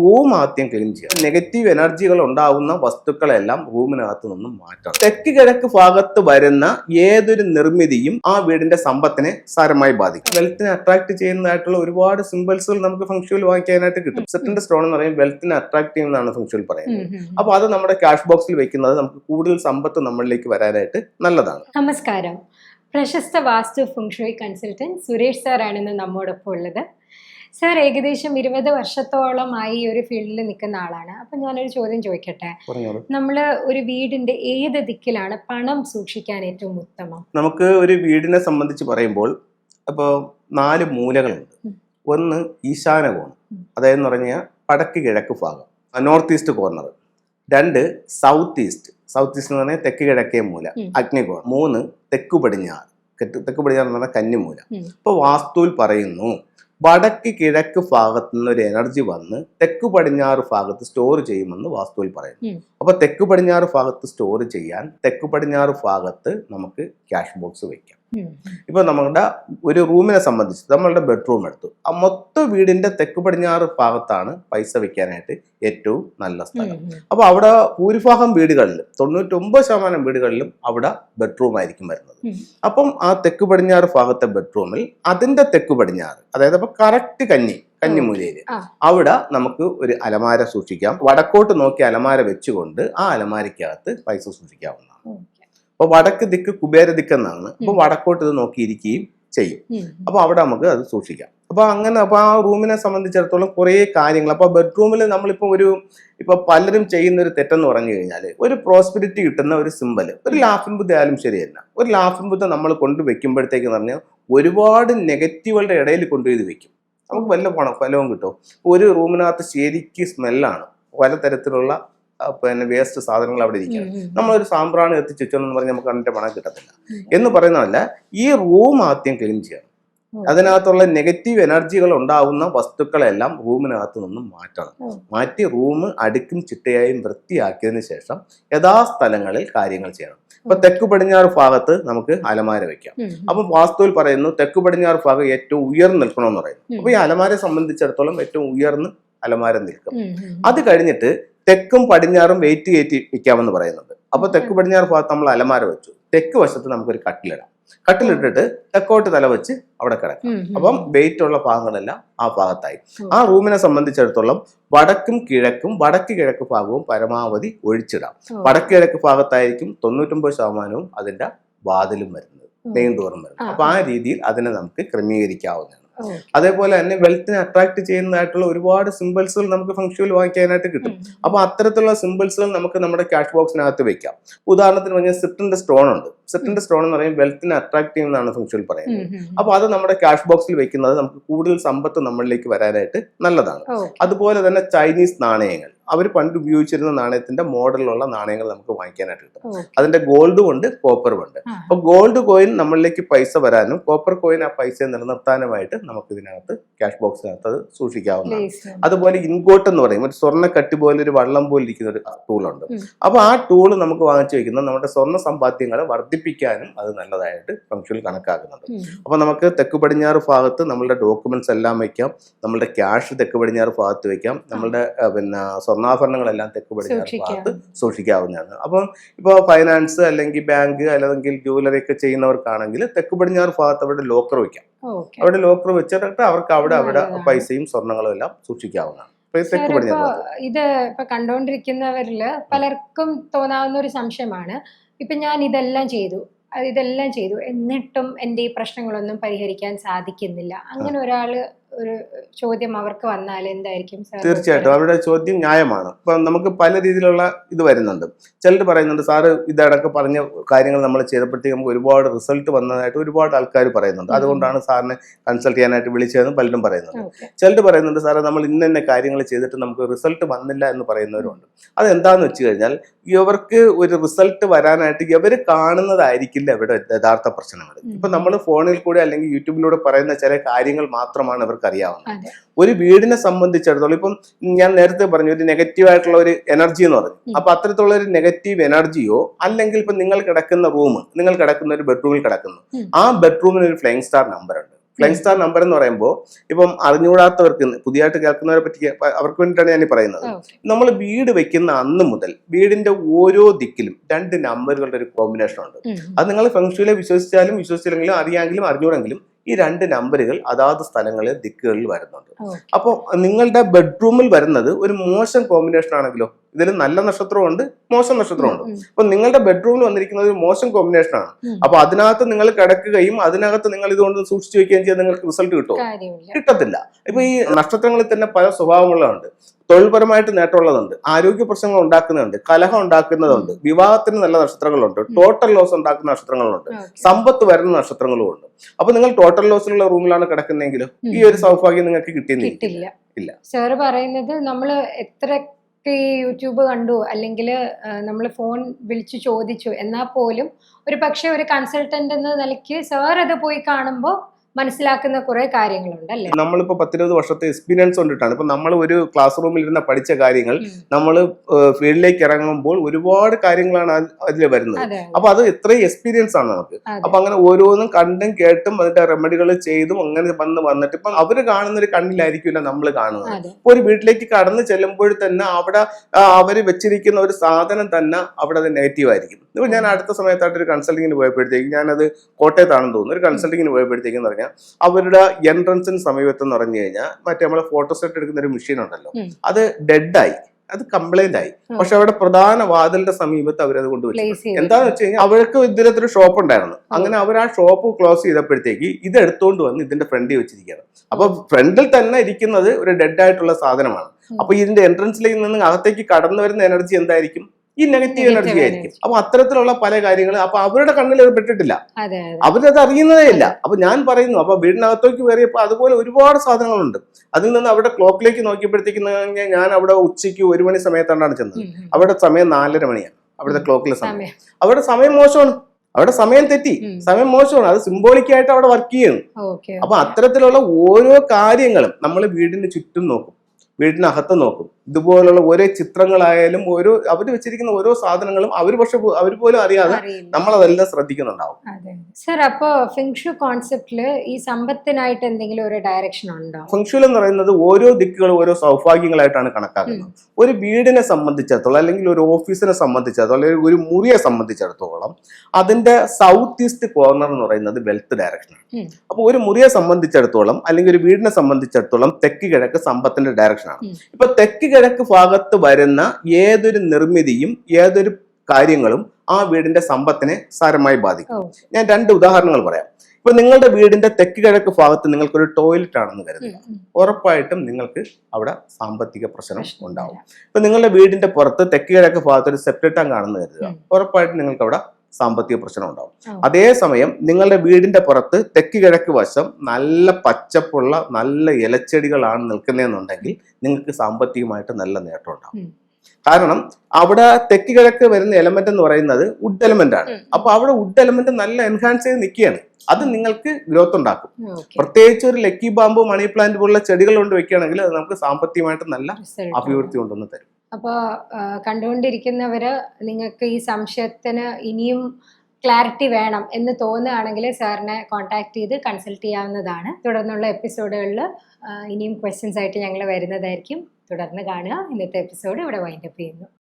Room ആദ്യം clean ചെയ്യുക. Negative എനർജികൾ ഉണ്ടാകുന്ന വസ്തുക്കളെല്ലാം റൂമിനകത്ത് നിന്നും മാറ്റണം. തെക്ക് കിഴക്ക് ഭാഗത്ത് വരുന്ന ഏതൊരു നിർമ്മിതിയും ആ വീടിന്റെ സമ്പത്തിനെ സാരമായി ബാധിക്കും. വെൽത്തിനെ അട്രാക്ട് ചെയ്യുന്നതായിട്ടുള്ള ഒരുപാട് സിമ്പിൾസുകൾ നമുക്ക് ഫംഗ്ഷനിൽ വാങ്ങിക്കാനായിട്ട് കിട്ടും. സെറ്റിന്റെ സ്റ്റോൺ എന്ന് പറയും വെൽത്തിനെ അട്രാക്ട് ചെയ്യുന്നതാണ് ഫംഗ്ഷനിൽ പറയുന്നത്. അപ്പൊ അത് നമ്മുടെ ക്യാഷ് ബോക്സിൽ വെക്കുന്നത് നമുക്ക് കൂടുതൽ സമ്പത്ത് നമ്മളിലേക്ക് വരാനായിട്ട് നല്ലതാണ്. നമസ്കാരം. പ്രശസ്ത വാസ്തു ഫുങ്ഷുയി കൺസൾട്ടന്റ് സുരേഷ് സാറാണ് ഇന്ന് നമ്മോടൊപ്പം ഉള്ളത്. സാർ ഏകദേശം ഇരുപത് വർഷത്തോളമായി ഈ ഒരു ഫീൽഡിൽ നിൽക്കുന്ന ആളാണ്. അപ്പം ഞാനൊരു ചോദ്യം ചോദിക്കട്ടെ? നമ്മൾ ഒരു വീടിന്റെ ഏത് ദിക്കിലാണ് പണം സൂക്ഷിക്കാൻ ഏറ്റവും ഉത്തമം? നമുക്ക് ഒരു വീടിനെ സംബന്ധിച്ച് പറയുമ്പോൾ അപ്പോൾ നാല് മൂലകളുണ്ട്. ഒന്ന് ഈശാന കോണം. അതായത് പറഞ്ഞാൽ വടക്ക് കിഴക്ക് ഭാഗം നോർത്ത് ഈസ്റ്റ് കോർണർ. രണ്ട് സൗത്ത് ഈസ്റ്റ്. സൗത്ത് ഈസ്റ്റ് എന്ന് പറഞ്ഞാൽ തെക്ക് കിഴക്കേ മൂല അഗ്നി അഗ്നികോണം. മൂന്ന് തെക്ക് പടിഞ്ഞാറ് തെക്ക് പടിഞ്ഞാറ് എന്ന് പറഞ്ഞാൽ കന്നിമൂല. അപ്പോൾ വാസ്തുവിൽ പറയുന്നു വടക്ക് കിഴക്ക് ഭാഗത്തു നിന്ന് ഒരു എനർജി വന്ന് തെക്ക് പടിഞ്ഞാറ് ഭാഗത്ത് സ്റ്റോർ ചെയ്യുമെന്ന് വാസ്തുവിൽ പറയുന്നു. ഉം. അപ്പൊ തെക്ക് പടിഞ്ഞാറ് ഭാഗത്ത് സ്റ്റോർ ചെയ്യാൻ തെക്ക് പടിഞ്ഞാറ് ഭാഗത്ത് നമുക്ക് ക്യാഷ് ബോക്സ് വെക്കാം. ഇപ്പോൾ ഇപ്പൊ നമ്മുടെ ഒരു റൂമിനെ സംബന്ധിച്ച് നമ്മളുടെ ബെഡ്റൂം എടുത്തു. ആ മൊത്തം വീടിന്റെ തെക്ക് പടിഞ്ഞാറ് ഭാഗത്താണ് പൈസ വെക്കാനായിട്ട് ഏറ്റവും നല്ല സ്ഥലം. അപ്പോൾ അപ്പൊ അവിടെ ഭൂരിഭാഗം വീടുകളിലും തൊണ്ണൂറ്റൊമ്പത് ശതമാനം വീടുകളിലും അവിടെ ബെഡ്റൂം ആയിരിക്കും വരുന്നത്. അപ്പം ആ തെക്ക് പടിഞ്ഞാറ് ഭാഗത്തെ ബെഡ്റൂമിൽ അതിന്റെ തെക്ക് പടിഞ്ഞാറ് അതായത് അപ്പോൾ കറക്റ്റ് കന്നി കന്നിമൂലയിൽ. ആ. അവിടെ നമുക്ക് ഒരു അലമാര സൂക്ഷിക്കാം. വടക്കോട്ട് നോക്കി അലമാര വെച്ചുകൊണ്ട് ആ അലമാരക്കകത്ത് പൈസ സൂക്ഷിക്കാവുന്നതാണ്. അപ്പൊ വടക്ക് ദിക്ക് കുബേര ദിക്കെന്നാണ്. അപ്പൊ. വടക്കോട്ട് ഇത് നോക്കിയിരിക്കുകയും ചെയ്യും. അപ്പൊ അവിടെ നമുക്ക് അത് സൂക്ഷിക്കാം. അപ്പൊ അങ്ങനെ അപ്പൊ ആ റൂമിനെ സംബന്ധിച്ചിടത്തോളം കുറേ കാര്യങ്ങൾ. അപ്പൊ ബെഡ്റൂമിൽ നമ്മളിപ്പോ ഒരു ഇപ്പൊ പലരും ചെയ്യുന്ന ഒരു തെറ്റെന്ന് പറഞ്ഞു കഴിഞ്ഞാൽ ഒരു പ്രോസ്പിരിറ്റി കിട്ടുന്ന ഒരു സിമ്പൽ ഒരു ലാഫിൻ ബുദ്ധ ആയാലും ശരിയല്ല. ഒരു ലാഫിൻ ബുദ്ധ നമ്മൾ കൊണ്ട് വെക്കുമ്പോഴത്തേക്ക് പറഞ്ഞാൽ ഒരുപാട് നെഗറ്റീവുകളുടെ ഇടയിൽ കൊണ്ടുപോയി ഇത് വെക്കും. നമുക്ക് വല്ല പണം ഫലവും കിട്ടും ഒരു റൂമിനകത്ത് ശരിക്ക് സ്മെല്ലാണ് പലതരത്തിലുള്ള പിന്നെ വേസ്റ്റ് സാധനങ്ങൾ അവിടെ. ഉം. നമ്മളൊരു സാമ്പ്രാണി എത്തിച്ചു വെച്ചോന്ന് പറഞ്ഞാൽ നമുക്ക് അതിന്റെ പണം കിട്ടത്തില്ല എന്ന് പറയുന്നതല്ല ഈ റൂം ആദ്യം ക്ലീൻ ചെയ്യണം. അതിനകത്തുള്ള നെഗറ്റീവ് എനർജികൾ ഉണ്ടാവുന്ന വസ്തുക്കളെല്ലാം റൂമിനകത്ത് നിന്നും മാറ്റണം. മാറ്റി റൂം അടുക്കും ചിട്ടയായും വൃത്തിയാക്കിയതിന് ശേഷം യഥാസ്ഥലങ്ങളിൽ കാര്യങ്ങൾ ചെയ്യണം. ഇപ്പൊ തെക്ക് പടിഞ്ഞാറ് ഭാഗത്ത് നമുക്ക് അലമാര വെക്കാം. അപ്പൊ വാസ്തുവിൽ പറയുന്നു തെക്ക് പടിഞ്ഞാറ് ഭാഗം ഏറ്റവും ഉയർന്നു നിൽക്കണമെന്ന് പറയുന്നു. അപ്പൊ ഈ അലമാരയെ സംബന്ധിച്ചിടത്തോളം ഏറ്റവും ഉയർന്ന് അലമാര നിൽക്കും. അത് കഴിഞ്ഞിട്ട് തെക്കും പടിഞ്ഞാറും വെയിറ്റ് കയറ്റി വെക്കാമെന്ന് പറയുന്നുണ്ട്. അപ്പൊ തെക്ക് പടിഞ്ഞാറ് ഭാഗത്ത് നമ്മൾ അലമാര വെച്ചു. തെക്ക് വശത്ത് നമുക്കൊരു കട്ടിലിടാം. കട്ടിലിട്ടിട്ട് തെക്കോട്ട് തല വെച്ച് അവിടെ കിടക്കാം. അപ്പം വെയിറ്റ് ഉള്ള ഭാഗങ്ങളെല്ലാം ആ ഭാഗത്തായി ആ റൂമിനെ സംബന്ധിച്ചിടത്തോളം വടക്കും കിഴക്കും വടക്ക് കിഴക്ക് ഭാഗവും പരമാവധി ഒഴിച്ചിടാം. വടക്ക് കിഴക്ക് ഭാഗത്തായിരിക്കും തൊണ്ണൂറ്റൊമ്പത് ശതമാനവും അതിന്റെ വാതിലും വരുന്നത്. മെയിൻ ഡോറും വരുന്നത്. അപ്പൊ ആ രീതിയിൽ അതിനെ നമുക്ക് ക്രമീകരിക്കാവുന്നതാണ്. അതേപോലെ തന്നെ വെൽത്തിനെ അട്രാക്ട് ചെയ്യുന്നതായിട്ടുള്ള ഒരുപാട് സിമ്പിൾസുകൾ നമുക്ക് ഫംഗ്ഷനിൽ വാങ്ങിക്കാനായിട്ട് കിട്ടും. അപ്പൊ അത്തരത്തിലുള്ള സിമ്പിൾസുകൾ നമുക്ക് നമ്മുടെ ക്യാഷ് ബോക്സിനകത്ത് വെക്കാം. ഉദാഹരണത്തിന് പറഞ്ഞാൽ സിപ്റ്റിന്റെ സ്റ്റോൺ ഉണ്ട്. സിപ്റ്റിന്റെ സ്റ്റോൺ എന്ന് പറയുമ്പോൾ വെൽത്തിനെ അട്രാക്ട് ചെയ്യുന്നതാണ് ഫംഗ്ഷനിൽ പറയുന്നത്. അപ്പൊ അത് നമ്മുടെ ക്യാഷ് ബോക്സിൽ വെക്കുന്നത് നമുക്ക് കൂടുതൽ സമ്പത്ത് നമ്മളിലേക്ക് വരാനായിട്ട് നല്ലതാണ്. അതുപോലെ തന്നെ ചൈനീസ് നാണയങ്ങൾ. അവർ പണ്ട് ഉപയോഗിച്ചിരുന്ന നാണയത്തിന്റെ മോഡലിലുള്ള നാണയങ്ങൾ നമുക്ക് വാങ്ങിക്കാനായിട്ട് കിട്ടും. അതിന്റെ ഗോൾഡും ഉണ്ട് കോപ്പറും ഉണ്ട്. അപ്പൊ ഗോൾഡ് കോയിൻ നമ്മളിലേക്ക് പൈസ വരാനും കോപ്പർ കോയിൻ ആ പൈസ നിലനിർത്താനുമായിട്ട് നമുക്ക് ഇതിനകത്ത് ക്യാഷ് ബോക്സിനകത്ത് അത് സൂക്ഷിക്കാവുന്നതാണ്. അതുപോലെ ഇൻകോട്ട് എന്ന് പറയും. ഒരു സ്വർണ കട്ടി പോലെ ഒരു വള്ളം പോലെ ഇരിക്കുന്ന ഒരു ടൂളുണ്ട് അപ്പൊ ആ ടൂൾ നമുക്ക് വാങ്ങിച്ചു വെക്കുന്ന നമ്മുടെ സ്വർണ സമ്പാദ്യങ്ങളെ വർദ്ധിപ്പിക്കാനും അത് നല്ലതായിട്ട് ഫംഗ്ഷനിൽ കണക്കാക്കുന്നുണ്ട്. അപ്പൊ നമുക്ക് തെക്ക് പടിഞ്ഞാറ് ഭാഗത്ത് നമ്മളുടെ ഡോക്യുമെന്റ്സ് എല്ലാം വെക്കാം. നമ്മളുടെ ക്യാഷ് തെക്ക് പടിഞ്ഞാറ് ഭാഗത്ത് വെക്കാം. നമ്മളുടെ പിന്നെ പിന്നെ സ്വർണാഭരണങ്ങളെല്ലാം തെക്ക് പടിഞ്ഞാറ്. ഭാഗത്ത് സൂക്ഷിക്കാവുന്നതാണ്. അപ്പം ഇപ്പോൾ ഫൈനാൻസ് അല്ലെങ്കിൽ ബാങ്ക് അല്ലെങ്കിൽ ജുവലറി ഒക്കെ ചെയ്യുന്നവർക്കാണെങ്കിൽ തെക്ക് പടിഞ്ഞാറ് ഭാഗത്ത് അവിടെ ലോക്കർ വെക്കാം. അവിടെ ലോക്കർ വെച്ചിട്ട് അവർക്ക് അവിടെ അവിടെ പൈസയും സ്വർണങ്ങളും എല്ലാം സൂക്ഷിക്കാവുന്നതാണ്. ഇത് ഇപ്പൊ കണ്ടോണ്ടിരിക്കുന്നവരിൽ പലർക്കും തോന്നാവുന്ന ഒരു സംശയമാണ്. ഇപ്പൊ ഞാൻ ഇതെല്ലാം ചെയ്തു ഇതെല്ലാം ചെയ്തു എന്നിട്ടും എന്റെ ഈ പ്രശ്നങ്ങളൊന്നും പരിഹരിക്കാൻ സാധിക്കുന്നില്ല. അങ്ങനെ ഒരാൾ ഒരു ചോദ്യം അവർക്ക് വന്നാൽ എന്തായിരിക്കും സാർ? തീർച്ചയായിട്ടും അവരുടെ ചോദ്യം ന്യായമാണ്. ഇപ്പൊ നമുക്ക് പല രീതിയിലുള്ള ഇത് വരുന്നുണ്ട്. ചിലർ പറയുന്നുണ്ട് സാറ് ഇതടക്കം പറഞ്ഞ കാര്യങ്ങൾ നമ്മൾ ചെയ്തപ്പോഴത്തേക്ക് നമുക്ക് ഒരുപാട് റിസൾട്ട് വന്നതായിട്ട് ഒരുപാട് ആൾക്കാർ പറയുന്നുണ്ട്. അതുകൊണ്ടാണ് സാറിനെ കൺസൾട്ട് ചെയ്യാനായിട്ട് വിളിച്ചതെന്ന് പലരും പറയുന്നുണ്ട്. ചിലർ പറയുന്നുണ്ട് സാറേ നമ്മൾ ഇന്ന ഇന്ന കാര്യങ്ങൾ ചെയ്തിട്ട് നമുക്ക് റിസൾട്ട് വന്നില്ല എന്ന് പറയുന്നവരുണ്ട്. അതെന്താന്ന് വെച്ച് കഴിഞ്ഞാൽ ഇവർക്ക് ഒരു റിസൾട്ട് വരാനായിട്ട് ഇവർ കാണുന്നതായിരിക്കില്ല ഇവിടെ യഥാർത്ഥ പ്രശ്നങ്ങൾ. ഇപ്പൊ നമ്മൾ ഫോണിൽ കൂടെ അല്ലെങ്കിൽ യൂട്യൂബിലൂടെ പറയുന്ന ചില കാര്യങ്ങൾ മാത്രമാണ് ഇവർക്ക് അറിയാവുന്നത് ഒരു വീടിനെ സംബന്ധിച്ചിടത്തോളം ഇപ്പം ഞാൻ നേരത്തെ പറഞ്ഞു ഒരു നെഗറ്റീവ് ആയിട്ടുള്ള ഒരു എനർജി എന്ന് പറഞ്ഞു. അപ്പൊ അത്തരത്തിലുള്ള ഒരു നെഗറ്റീവ് എനർജിയോ അല്ലെങ്കിൽ ഇപ്പൊ നിങ്ങൾ കിടക്കുന്ന റൂം നിങ്ങൾ കിടക്കുന്ന ഒരു ബെഡ്റൂമിൽ കിടക്കുന്നു. ആ ബെഡ്റൂമിന് ഒരു ഫ്ലൈങ് സ്റ്റാർ നമ്പർ ഉണ്ട്. ഫ്ലൈങ് സ്റ്റാർ നമ്പർ എന്ന് പറയുമ്പോൾ ഇപ്പം അറിഞ്ഞുകൂടാത്തവർക്ക് പുതിയതായിട്ട് കേൾക്കുന്നവരെ പറ്റി അവർക്ക് വേണ്ടിയിട്ടാണ് ഞാൻ പറയുന്നത്. നമ്മൾ വീട് വെക്കുന്ന അന്ന് മുതൽ വീടിന്റെ ഓരോ ദിക്കിലും രണ്ട് നമ്പറുകളുടെ ഒരു കോമ്പിനേഷൻ ഉണ്ട്. അത് നിങ്ങൾ ഫംഗ്ഷനിലെ വിശ്വസിച്ചാലും വിശ്വസിച്ചില്ലെങ്കിലും അറിയാമെങ്കിലും അറിഞ്ഞൂടെങ്കിലും ഈ രണ്ട് നമ്പറുകൾ അതാത് സ്ഥലങ്ങളിൽ ദിക്കുകളിൽ വരുന്നുണ്ട്. അപ്പോൾ നിങ്ങളുടെ ബെഡ്റൂമിൽ വരുന്നത് ഒരു മോശം കോമ്പിനേഷൻ ആണെങ്കിലോ? ഇതിൽ നല്ല നക്ഷത്രമുണ്ട് മോശം നക്ഷത്രമുണ്ട് അപ്പൊ നിങ്ങളുടെ ബെഡ്റൂമിൽ വന്നിരിക്കുന്നത് ഒരു മോശം കോമ്പിനേഷൻ ആണ്. അപ്പൊ അതിനകത്ത് നിങ്ങൾ കിടക്കുകയും അതിനകത്ത് നിങ്ങൾ ഇതുകൊണ്ട് സൂക്ഷിച്ചു വെക്കുകയും ചെയ്താൽ നിങ്ങൾക്ക് റിസൾട്ട് കിട്ടുമോ? കാര്യമില്ല. കിട്ടത്തില്ല. ഇപ്പൊ ഈ നക്ഷത്രങ്ങളിൽ തന്നെ പല സ്വഭാവങ്ങളുണ്ട്. തൊഴിൽപരമായിട്ട് നേട്ടമുള്ളതുണ്ട് ആരോഗ്യ പ്രശ്നങ്ങൾ ഉണ്ടാക്കുന്നുണ്ട് കലഹം ഉണ്ടാക്കുന്നതുണ്ട് വിവാഹത്തിന് നല്ല നക്ഷത്രങ്ങളുണ്ട് ടോട്ടൽ ലോസ് ഉണ്ടാക്കുന്ന നക്ഷത്രങ്ങളുണ്ട് സമ്പത്ത് വരുന്ന നക്ഷത്രങ്ങളുമുണ്ട് അപ്പൊ നിങ്ങൾ ടോട്ടൽ ലോസിലുള്ള റൂമിലാണ് കിടക്കുന്നതെങ്കിലും ഈ ഒരു സൗഭാഗ്യം നിങ്ങൾക്ക് കിട്ടിയെന്നില്ല കിട്ടില്ല. ഇല്ല. സാറ് പറയുന്നത് നമ്മൾ എത്രയൊക്കെ ഈ യൂട്യൂബ് കണ്ടു അല്ലെങ്കിൽ നമ്മൾ ഫോൺ വിളിച്ചു ചോദിച്ചു. എന്നാൽ പോലും ഒരു പക്ഷേ ഒരു കൺസൾട്ടന്റ് എന്ന നിലയ്ക്ക് സാർ അത് പോയി കാണുമ്പോൾ മനസ്സിലാക്കുന്ന കുറെ കാര്യങ്ങളുണ്ട് അല്ലേ? നമ്മളിപ്പോ പത്തിരുപത് വർഷത്തെ എക്സ്പീരിയൻസ് കൊണ്ടിട്ടാണ്. ഇപ്പൊ നമ്മൾ ഒരു ക്ലാസ് റൂമിൽ ഇരുന്ന പഠിച്ച കാര്യങ്ങൾ നമ്മൾ ഫീൽഡിലേക്ക് ഇറങ്ങുമ്പോൾ ഒരുപാട് കാര്യങ്ങളാണ് അതിൽ വരുന്നത്. അപ്പൊ അത് ഇത്രയും എക്സ്പീരിയൻസ് ആണ് നമുക്ക്. അപ്പൊ അങ്ങനെ ഓരോന്നും കണ്ടും കേട്ടും അതിന്റെ റെമഡികൾ ചെയ്തും അങ്ങനെ വന്ന് വന്നിട്ട് ഇപ്പൊ അവർ കാണുന്ന ഒരു കണ്ണിലായിരിക്കില്ല നമ്മൾ കാണുന്നത്. ഇപ്പൊ ഒരു വീട്ടിലേക്ക് കടന്നു ചെല്ലുമ്പോൾ തന്നെ അവിടെ അവർ വെച്ചിരിക്കുന്ന ഒരു സാധനം തന്നെ അവിടെ അത് നെഗറ്റീവ് ആയിരിക്കും. ഇപ്പൊ ഞാൻ അടുത്ത സമയത്തായിട്ട് ഒരു കൺസൾട്ടിങ്ങിന് പോയപ്പോഴത്തേക്ക് ഞാനത് കോട്ടയത്താണെന്ന് തോന്നുന്നു. ഒരു കൺസൾട്ടിങ്ങിന് പോയപ്പോഴത്തേക്ക് പറഞ്ഞാൽ അവരുടെ എൻട്രൻസിന് സമീപത്ത് എന്ന് പറഞ്ഞു കഴിഞ്ഞാൽ മറ്റേ നമ്മളെ ഫോട്ടോസെറ്റ് എടുക്കുന്ന ഒരു മെഷീൻ ഉണ്ടല്ലോ. അത് ഡെഡായി അത് കംപ്ലൈന്റ് ആയി. പക്ഷെ അവരുടെ പ്രധാന വാതിലിന്റെ സമീപത്ത് അവരത് കൊണ്ടുവച്ചു എന്താന്ന് വെച്ച് കഴിഞ്ഞാൽ അവർക്ക് ഇതിലത്തൊരു ഷോപ്പ് ഉണ്ടായിരുന്നു. അങ്ങനെ അവർ ആ ഷോപ്പ് ക്ലോസ് ചെയ്തപ്പോഴത്തേക്ക് ഇത് എടുത്തുകൊണ്ട് വന്ന് ഇതിന്റെ ഫ്രണ്ടിൽ വെച്ചിരിക്കുകയാണ്. അപ്പൊ ഫ്രണ്ടിൽ തന്നെ ഇരിക്കുന്നത് ഒരു ഡെഡ് ആയിട്ടുള്ള സാധനമാണ്. അപ്പൊ ഇതിന്റെ എൻട്രൻസിലേക്ക് നിന്ന് അകത്തേക്ക് കടന്നു വരുന്ന എനർജി എന്തായിരിക്കും? ഈ നെഗറ്റീവ് എനർജി ആയിരിക്കും. അപ്പൊ അത്തരത്തിലുള്ള പല കാര്യങ്ങൾ അപ്പൊ അവരുടെ കണ്ണിൽ അത് പെട്ടിട്ടില്ല അവരത് അറിയുന്നതേ ഇല്ല. അപ്പൊ ഞാൻ പറയുന്നു അപ്പൊ വീടിനകത്തേക്ക് കയറിയപ്പോൾ അതുപോലെ ഒരുപാട് സാധനങ്ങളുണ്ട്. അതിൽ നിന്ന് അവിടെ ക്ലോക്കിലേക്ക് നോക്കിയപ്പോഴത്തേക്ക് ഞാൻ അവിടെ ഉച്ചയ്ക്ക് ഒരു മണി സമയത്താണ് ചെന്നത്. അവിടെ സമയം നാലര മണിയാണ്. അവിടുത്തെ ക്ലോക്കിലെ സമയം. അവരുടെ അവിടെ സമയം മോശമാണ്. അവിടെ സമയം തെറ്റി. സമയം മോശമാണ്. അത് സിംബോളിക് ആയിട്ട് അവിടെ വർക്ക് ചെയ്യുന്നു അപ്പൊ അത്തരത്തിലുള്ള ഓരോ കാര്യങ്ങളും നമ്മൾ വീടിന് ചുറ്റും നോക്കും. വീടിനകത്ത് നോക്കും. ഇതുപോലുള്ള ഓരോ ചിത്രങ്ങളായാലും ഓരോ അവർ വെച്ചിരിക്കുന്ന ഓരോ സാധനങ്ങളും അവർ പക്ഷെ അവർ പോലും അറിയാതെ നമ്മളതെല്ലാം ശ്രദ്ധിക്കുന്നുണ്ടാവും. സർ അപ്പോ ഫിങ്ഷു കോൺസെപ്റ്റിൽ ഈ സമ്പത്തിനായിട്ട് എന്തെങ്കിലും ഒരു ഡയറക്ഷൻ ഉണ്ടോ? ഫിങ്ഷു എന്ന് പറയുന്നത് ഓരോ ദിക്കുകളും ഓരോ സൗഭാഗ്യങ്ങളായിട്ടാണ് കണക്കാക്കുന്നത്. ഒരു വീടിനെ സംബന്ധിച്ചിടത്തോളം അല്ലെങ്കിൽ ഒരു ഓഫീസിനെ സംബന്ധിച്ചിടത്തോളം അല്ലെങ്കിൽ ഒരു മുറിയെ സംബന്ധിച്ചിടത്തോളം അതിന്റെ സൗത്ത് ഈസ്റ്റ് കോർണർ എന്ന് പറയുന്നത് വെൽത്ത് ഡയറക്ഷനാണ് അപ്പൊ അപ്പോൾ ഒരു മുറിയെ സംബന്ധിച്ചിടത്തോളം അല്ലെങ്കിൽ ഒരു വീടിനെ സംബന്ധിച്ചിടത്തോളം തെക്ക് കിഴക്ക് സമ്പത്തിന്റെ ഡയറക്ഷനാണ് ഉം. ഇപ്പൊ തെക്ക് കിഴക്ക് ഭാഗത്ത് വരുന്ന ഏതൊരു നിർമ്മിതിയും ഏതൊരു കാര്യങ്ങളും ആ വീടിന്റെ സമ്പത്തിനെ സാരമായി ബാധിക്കും. ഞാൻ രണ്ട് ഉദാഹരണങ്ങൾ പറയാം. ഇപ്പൊ നിങ്ങളുടെ വീടിന്റെ തെക്ക് കിഴക്ക് ഭാഗത്ത് നിങ്ങൾക്കൊരു ടോയ്ലറ്റ് ആണെന്ന് കരുതുക. ഉറപ്പായിട്ടും നിങ്ങൾക്ക് അവിടെ സാമ്പത്തിക പ്രശ്നം പ്രശ്നം ഉണ്ടാവും. ഇപ്പൊ നിങ്ങളുടെ വീടിന്റെ പുറത്ത് തെക്ക് കിഴക്ക് ഭാഗത്ത് ഒരു സെപ്റ്റ് ടാങ്ക് ആണെന്ന് കരുതുക. ഉറപ്പായിട്ടും നിങ്ങൾക്ക് അവിടെ സാമ്പത്തിക പ്രശ്നം ഉണ്ടാവും അതേസമയം നിങ്ങളുടെ വീടിന്റെ പുറത്ത് തെക്ക് കിഴക്ക് വശം നല്ല പച്ചപ്പുള്ള നല്ല ഇലച്ചെടികളാണ് നിൽക്കുന്നതെന്നുണ്ടെങ്കിൽ നിങ്ങൾക്ക് സാമ്പത്തികമായിട്ട് നല്ല നേട്ടം ഉണ്ടാവും. കാരണം അവിടെ തെക്ക് കിഴക്ക് വരുന്ന എലമെന്റ് എന്ന് പറയുന്നത് വുഡ് എലമെന്റ് ആണ്. അപ്പൊ അവിടെ വുഡ് എലമെന്റ് നല്ല എൻഹാൻസ് ചെയ്ത് നിൽക്കുകയാണ്. അത് നിങ്ങൾക്ക് ഗ്രോത്ത് ഉണ്ടാക്കും. പ്രത്യേകിച്ച് ഒരു ലക്കി ബാമ്പു മണി പ്ലാന്റ് പോലുള്ള ചെടികൾ കൊണ്ട് വെക്കുകയാണെങ്കിൽ അത് നമുക്ക് സാമ്പത്തികമായിട്ട് നല്ല അഭിവൃദ്ധി കൊണ്ടുവന്ന് തരും. അപ്പോൾ കണ്ടുകൊണ്ടിരിക്കുന്നവര് നിങ്ങൾക്ക് ഈ സംശയത്തിന് ഇനിയും ക്ലാരിറ്റി വേണം എന്ന് തോന്നുകയാണെങ്കിൽ സാറിനെ കോൺടാക്ട് ചെയ്ത് കൺസൾട്ട് ചെയ്യാവുന്നതാണ്. തുടർന്നുള്ള എപ്പിസോഡുകളിൽ ഇനിയും ക്വസ്റ്റ്യൻസ് ആയിട്ട് ഞങ്ങൾ വരുന്നതായിരിക്കും. തുടർന്ന് കാണുക. ഇന്നത്തെ എപ്പിസോഡ് ഇവിടെ വൈൻഡപ്പ് ചെയ്യുന്നു.